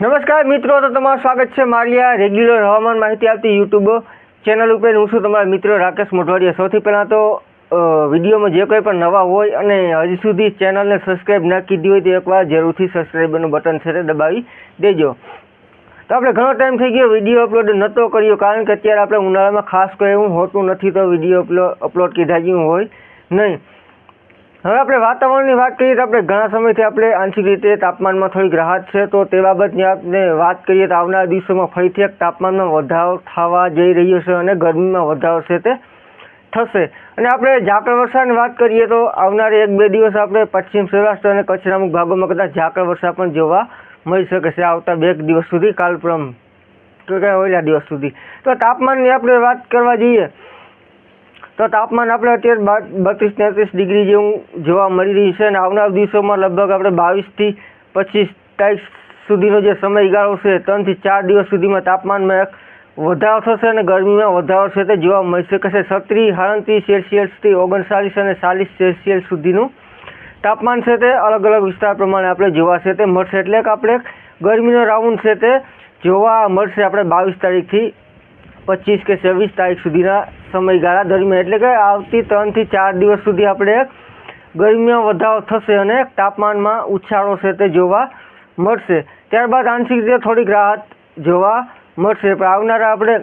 નમસ્કાર મિત્રો, તો તમારું સ્વાગત છે મારી આ રેગ્યુલર હવામાન માહિતી આપતી યુટ્યુબ ચેનલ ઉપર. હું છું તમારા મિત્ર રાકેશ મોઢવાડિયા. સૌથી પહેલાં તો વિડીયોમાં જે કંઈ પણ નવા હોય અને હજી સુધી ચેનલને સબસ્ક્રાઈબ ના કીધી હોય તો એકવાર જરૂરથી સબસ્ક્રાઈબનું બટન છે તે દબાવી દેજો. તો આપણે ઘણો ટાઈમ થઈ ગયો વીડિયો અપલોડ નહોતો કર્યો, કારણ કે અત્યારે આપણે ઉનાળામાં ખાસ કોઈ એવું હોતું નથી તો વીડિયો અપલોડ કીધા જેવું હોય નહીં. હવે આપણે વાતાવરણની વાત કરીએ તો આપણે ઘણા સમયથી આપણે આંશિક રીતે તાપમાનમાં થોડીક રાહત છે. તો તે બાબતની આપણે વાત કરીએ તો આવનારા દિવસોમાં ફરીથી એક તાપમાનમાં વધારો થવા જઈ રહ્યો છે અને ગરમીમાં વધારો છે તે થશે. અને આપણે ઝાકળ વર્ષાની વાત કરીએ તો આવનારે એક બે દિવસ આપણે પશ્ચિમ સૌરાષ્ટ્ર અને કચ્છના અમુક ભાગોમાં કદાચ ઝાકળ વર્ષા પણ જોવા મળી શકે છે આવતા બે દિવસ સુધી કાલપ્રમ તો કે ઓલા દિવસ સુધી. તો તાપમાનની આપણે વાત કરવા જઈએ તો તાપમાન આપણે અત્યારે બત્રીસ તેત્રીસ ડિગ્રી જેવું જોવા મળી રહ્યું છે અને આવનાર દિવસોમાં લગભગ આપણે બાવીસથી પચીસ તારીખ સુધીનો જે સમયગાળો છે ત્રણથી ચાર દિવસ સુધીમાં તાપમાનમાં એક વધારો થશે અને ગરમીમાં વધારો છે તે જોવા મળી શકે છે. છત્રીસ સાડત્રીસ સેલ્સિયસથી ઓગણચાલીસ અને ચાલીસ સેલ્સિયસ સુધીનું તાપમાન છે તે અલગ અલગ વિસ્તાર પ્રમાણે આપણે જોવા છે તે મળશે. એટલે કે આપણે ગરમીનો રાઉન્ડ છે તે જોવા મળશે. આપણે બાવીસ તારીખથી પચીસ કે છવ્વીસ તારીખ સુધીના સમયગાળા દરમિયાન. એટલે કે આવતી ત્રણથી ચાર દિવસ સુધી આપણે ગરમીમાં વધારો થશે અને તાપમાનમાં ઉછાળો છે તે જોવા મળશે. ત્યારબાદ આંશિક રીતે થોડીક રાહત જોવા મળશે. પણ આવનારા આપણે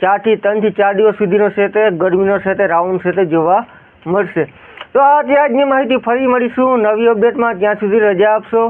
ચારથી ત્રણથી ચાર દિવસ સુધીનો છે તે ગરમીનો છે તે રાઉન્ડ છે તે જોવા મળશે. તો આ આજની માહિતી. ફરી મળીશું નવી અપડેટમાં. ત્યાં સુધી રજા આપશો.